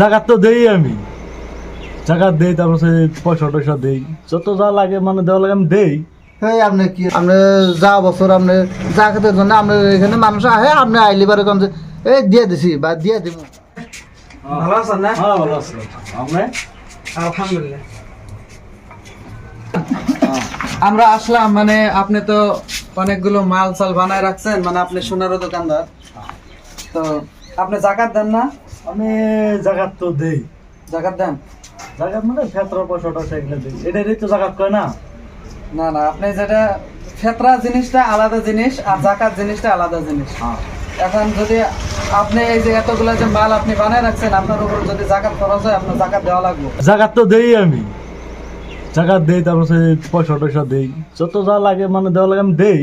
জাগাত তো দেই আমি। জাগাত দেই তারপর সে পয়সা টয়সা দেই। যত যা লাগে মানে দেওয়া লাগে আমি দেই। এই আপনি কি আপনি যা বছর আপনি যা খেতে জন্য আপনি এখানে মানুষ আহে আপনি আইলি বারে কম এই দিয়ে দিছি বা দিয়ে দিব ভালো আছেন না? হ্যাঁ ভালো আছে। আপনি? আলহামদুলিল্লাহ। আমরা আসলাম মানে আপনি তো অনেকগুলো মাল চাল বানায় রাখছেন মানে আপনি সোনারও দোকানদার। তো আপনি জাকাত দেন না? আমি জাগাত তো দেই। জাকাত দেন? জাগাত মানে ফেতরা পয়সা টয়সা এগুলো দেই এটাই তো জাগাত কয় না? না না আপনি যেটা ফেতরা জিনিসটা আলাদা জিনিস আর জাকাত জিনিসটা আলাদা জিনিস। হ্যাঁ। এখন যদি আপনি এই যে এতগুলো যে মাল আপনি বানায় রাখছেন আপনার উপর যদি জাকাত খরচ হয় আপনার জাকাত দেওয়া লাগবে। জাগাত তো দেই আমি। জাগাত দেই তারপর পয়সা টয়সা দেই। যত যা লাগে মানে দেওয়া লাগে আমি দেই।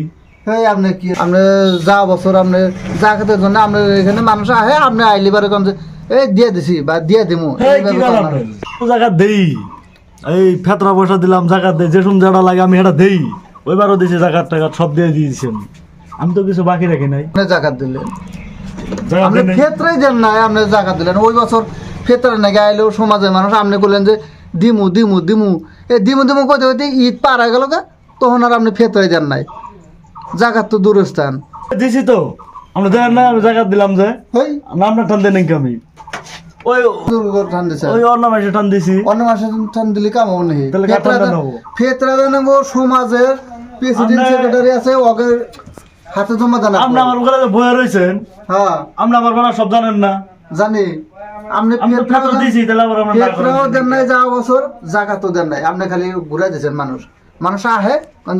এই আপনি কি আপনি যা বছর আপনি যা খেতে জন্য আপনি এখানে মানুষ আহে আপনি আইলি বারে কম এই দিয়ে দিছি বা দিয়ে গেলাম জাগাত দেই। এই ফেতরা পয়সা দিলাম জাগাত দেই। যে সময় যেটা লাগে আমি সেটা দেই। ওইবারও দিছি জাগাত টাকাত সব দিয়ে দিয়েছি আমি। তো কিছু বাকি রাখি নাই। জাকাত দিলেন। আপনি। ক্ষেত্রেই দেন নাই আপনি জাকাত দিলেন। ওই বছর ক্ষেত্রে নাকি আইলেও সমাজের মানুষ আপনি বললেন যে দিমু দিমু দিমু। এই দিমু দিমু কইতে কইতে ঈদ পার হয়ে গেল তখন আর আপনি ফেতরাই দেন নাই। জাকাত তো দূরস্থান। দিছি তো। আমরা দেন না আমি জাগাত দিলাম যে। হই নামটা টান দেন আমি? ওই ঠান দিছে। ওই অন্য মাসে দিছি। অন্য মাসে ঠান দিলে কাম হবে নাকি? তাহলে নেব? ফেতরা দেন সমাজের প্রেসিডেন্ট সেক্রেটারি আছে ওকে হাতে জমা দেন আপনি আমার ওখানে বয়ে রয়েছেন হ্যাঁ। আপনি আমার সব জানেন না। জানি। আপনি ফেতরা দিছি তাহলে আবার আমরা ফেতরাও দেন নাই যাওয়া বছর জাকাতও দেন নাই। আপনি খালি ঘুরাই দিয়েছেন মানুষ। মানুষ আহে মানে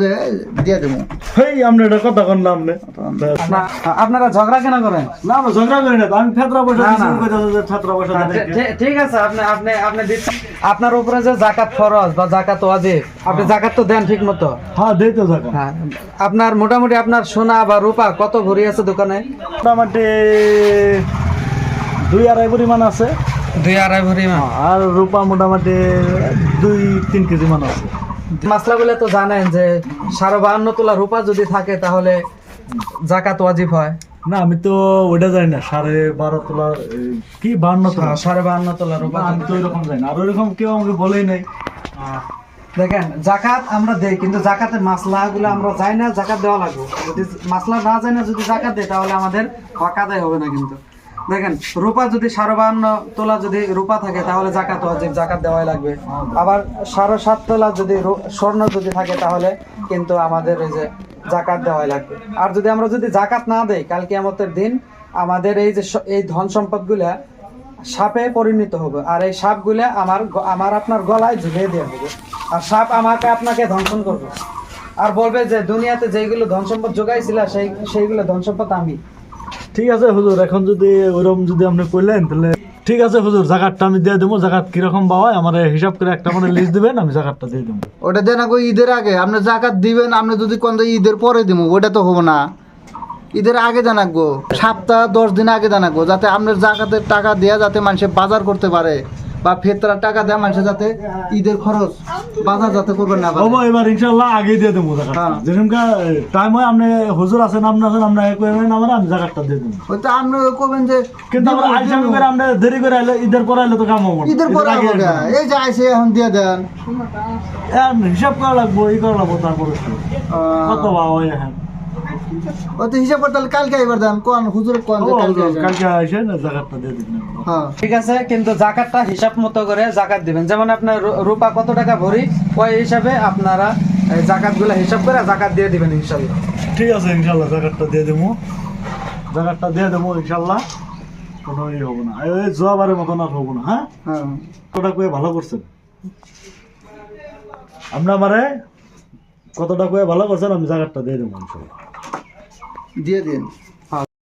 দিয়ে দেবো হেই এটা কথা আপনারা ঝগড়া কেন করেন? না আমরা ঝগড়া করি না আমি ফেতরা পয়সা যে ফেতরা পয়সা ঠি- ঠিক আছে আপনি আপনি আপনি আপনার উপরে যে জাকাত ফরজ বা জাকাত ওয়াজিব আপনি জাকাত তো দেন ঠিক মতো। হ্যাঁ দেই তো জায়গা হ্যাঁ। আপনার মোটামুটি আপনার সোনা বা রূপা কত ভরি আছে দোকানে? মোটামুটি দুই আড়াই পরিমাণ আছে। দুই আড়াই ভরি আর রূপা মোটামুটি দুই তিন কেজি মান আছে। মাসলাগুলো তো জানেন যে সাড়ে বাহান্ন তোলা রূপা যদি থাকে তাহলে জাকাত ওয়াজিব হয়। না আমি তো ওইটা জানি না সাড়ে বারো তোলা কি বান্ন তোলা? হ্যাঁ, সাড়ে বাহান্ন তোলা রূপা আমি তো ওইরকম জানি না আর ওইরকম কেউ আমাকে বলেই নাই। দেখেন জাকাত আমরা দেই কিন্তু জাকাতের মাসলা গুলো আমরা যাই না জাকাত দেওয়া লাগবে। যদি মাসলা না যাই না যদি জাকাত দেয় তাহলে আমাদের হক আদায় হবে না কিন্তু। দেখেন, রূপা যদি সাড়ে বাহান্ন তোলা যদি রূপা থাকে, তাহলে জাকাত ওয়াজিব জাকাত দেওয়াই লাগবে। আবার সাড়ে সাত তোলা যদি স্বর্ণ যদি থাকে, তাহলে কিন্তু আমাদের ওই যে জাকাত দেওয়াই লাগবে। আর যদি আমরা যদি জাকাত না দেই, কাল কিয়ামতের দিন আমাদের এই যে এই ধন সম্পদগুলা সাপে পরিণত হবে। আর এই সাপগুলা আমার আমার আপনার গলায় ঝুলিয়ে দেওয়া হবে। আর সাপ আমাকে আপনাকে ধ্বংসন করবে। আর বলবে যে, দুনিয়াতে যেইগুলো ধন সম্পদ যোগাইছিল সেই সেইগুলো ধন সম্পদ আমি। ঠিক আছে, হুজুর, এখন যদি ওরকম যদি আপনি কইলেন তাহলে ঠিক আছে, হুজুর, জাকাতটা আমি দিয়ে দেবো। জাকাত কীরকম পাওয়া আমার হিসাব করে একটা মানে লিস্ট দিবেন, আমি জাকাতটা দিয়ে দেবো। ওটা দেন আগে ঈদের আগে। আপনি জাকাত দিবেন, আপনি যদি কোন ঈদের পরে দিব ওটা তো হব না। ঈদের আগে জানাকবো সপ্তাহ, দশ দিন আগে জানাকবো যাতে আপনার জাকাতের টাকা দেয়া যাতে মানুষে বাজার করতে পারে। বা ফেতরার টাকা দেয়া মানুষে যাতে ঈদের খরচ বাজার যাতে করবেন না। হব এবার ইনশাল্লাহ আগে দিয়ে দেবো হ্যাঁ। যেরকম টাইম হয় আপনি হুজুর আছেন আপনি আছেন আমরা এক আমার আমি জাকাতটা দিয়ে দেবো। ওই তো আপনি করবেন যে কিন্তু আমরা করে আমরা দেরি করে আইলে ঈদের পরে আইলে তো কাম হব। ঈদের পরে আগে এই যে আইসে এখন দিয়ে দেন। হিসাব করা লাগবো ই করা লাগবো তারপরে কত পাওয়া হয় এখন? ওই তো হিসাব করতে কালকে এবার দেন কোন হুজুর কোন কালকে হুজুর, আসেন। কালকে আসে না জাকাতটা দিয়ে দিবেন হ্যাঁ। ঠিক আছে কিন্তু জাকাতটা হিসাব মতো করে জাকাত দিবেন। যেমন আপনার রূপা কত টাকা ভরি ওই হিসাবে আপনারা জাকাতগুলো হিসাব করে জাকাত দিয়ে দিবেন ইনশাল্লাহ ঠিক আছে ইনশাল্লাহ জাকাতটা দিয়ে দেবো জাকাতটা দিয়ে দেবো ইনশাল্লাহ কোনো ই হব না। এই জোয়াবারের মতন আর হব না হ্যাঁ? হ্যাঁ। কতটা কয়ে ভালো করছেন? আপনি আমারে কতটা কয়ে ভালো করছেন আমি জাকাতটা দিয়ে দেবো ইনশাল্লাহ দিয়ে দিন।